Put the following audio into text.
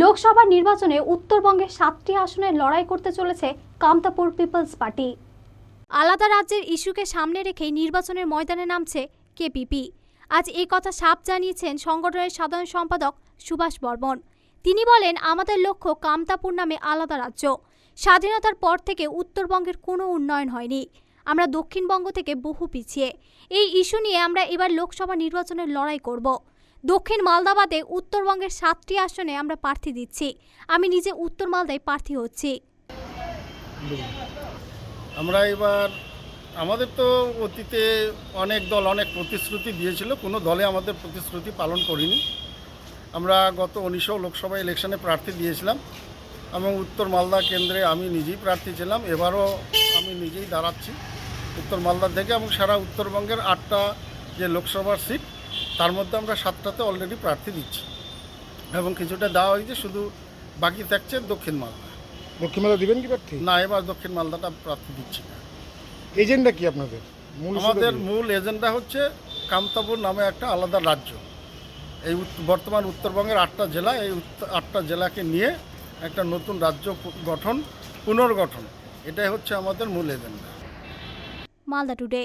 লোকসভা নির্বাচনে উত্তরবঙ্গে সাতটি আসনে লড়াই করতে চলেছে কামতাপুর পিপলস পার্টি। আলাদা রাজ্যের ইস্যুকে সামনে রেখেই নির্বাচনের ময়দানে নামছে কেপিপি। আজ এই কথা সাপ জানিয়েছেন সংগঠনের সাধারণ সম্পাদক সুভাষ বর্মন। তিনি বলেন, আমাদের লক্ষ্য কামতাপুর নামে আলাদা রাজ্য। স্বাধীনতার পর থেকে উত্তরবঙ্গের কোনো উন্নয়ন হয়নি। আমরা দক্ষিণবঙ্গ থেকে বহু পিছিয়ে। এই ইস্যু নিয়ে আমরা এবার লোকসভা নির্বাচনের লড়াই করব। দক্ষিণ মালদাবাদে উত্তরবঙ্গের সাতটি আসনে আমরা প্রার্থী দিচ্ছি। আমি নিজে উত্তর মালদায় প্রার্থী হচ্ছি। আমরা এবার, আমাদের তো অতীতে অনেক দল, অনেক প্রতিশ্রুতি দিয়েছিল, কোনো দলে আমাদের প্রতিশ্রুতি পালন করিনি। আমরা গত উনিশশো লোকসভা ইলেকশনে প্রার্থী দিয়েছিলাম এবং উত্তর মালদা কেন্দ্রে আমি নিজেই প্রার্থী ছিলাম, এবারও আমি নিজেই দাঁড়াচ্ছি উত্তর মালদা থেকে এবং সারা উত্তরবঙ্গের আটটা যে লোকসভার সিট তার মধ্যে আমরা সাতটাতে অলরেডি প্রার্থী দিচ্ছি। এবং কিছুটা দেওয়া হয়েছে শুধু বাকি থাকছে দক্ষিণ মালদা। দক্ষিণ মালদা দিবেন কি প্রার্থী? না এবার দক্ষিণ মালদাটা প্রার্থী দিচ্ছি না। এজেন্ডা কি আপনাদের? আমাদের মূল এজেন্ডা হচ্ছে কামতাপুর নামে একটা আলাদা রাজ্য। এই বর্তমান উত্তরবঙ্গের আটটা জেলা এই আটটা জেলাকে নিয়ে একটা নতুন রাজ্য গঠন পুনর্গঠন। এটাই হচ্ছে আমাদের মূল এজেন্ডা। মালদা টুডে।